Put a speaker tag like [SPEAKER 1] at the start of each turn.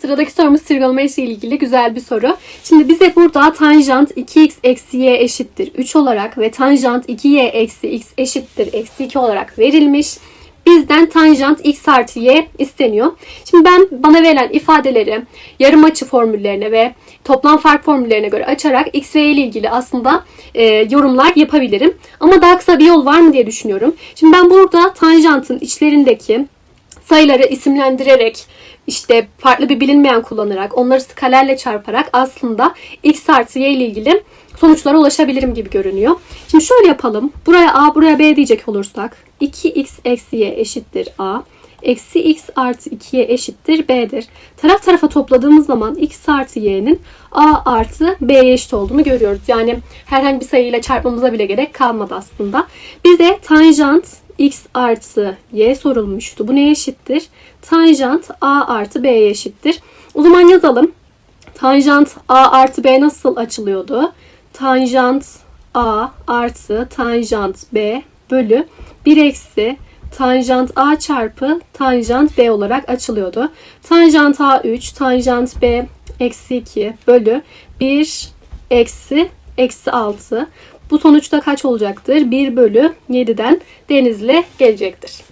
[SPEAKER 1] Sıradaki sorumuz trigonometri ile ilgili güzel bir soru. Şimdi bize burada tanjant 2x eksi y eşittir 3 olarak ve tanjant 2y eksi x eşittir eksi 2 olarak verilmiş. Bizden tanjant x artı y isteniyor. Şimdi ben bana verilen ifadeleri yarım açı formüllerine ve toplam fark formüllerine göre açarak x ve y ile ilgili aslında e, yorumlar yapabilirim. Ama daha kısa bir yol var mı diye düşünüyorum. Şimdi ben burada tanjantın içlerindeki sayıları isimlendirerek işte farklı bir bilinmeyen kullanarak onları skalerle çarparak aslında x artı y ile ilgili sonuçlara ulaşabilirim gibi görünüyor. Şimdi şöyle yapalım. Buraya a buraya b diyecek olursak 2x eksi y eşittir a. Eksi x artı 2y eşittir b'dir. Taraf tarafa topladığımız zaman x artı y'nin a artı b'ye eşit olduğunu görüyoruz. Yani herhangi bir sayıyla çarpmamıza bile gerek kalmadı aslında. Bize tanjant x artı y sorulmuştu. Bu neye eşittir? Tanjant a artı b'ye eşittir. O zaman yazalım. Tanjant a artı b nasıl açılıyordu? Tanjant a artı tanjant b bölü 1 eksi tanjant a çarpı tanjant b olarak açılıyordu. Tanjant a 3, tanjant b eksi 2 bölü 1 eksi eksi 6. Bu sonuçta kaç olacaktır? 1 bölü 7'den denizle gelecektir.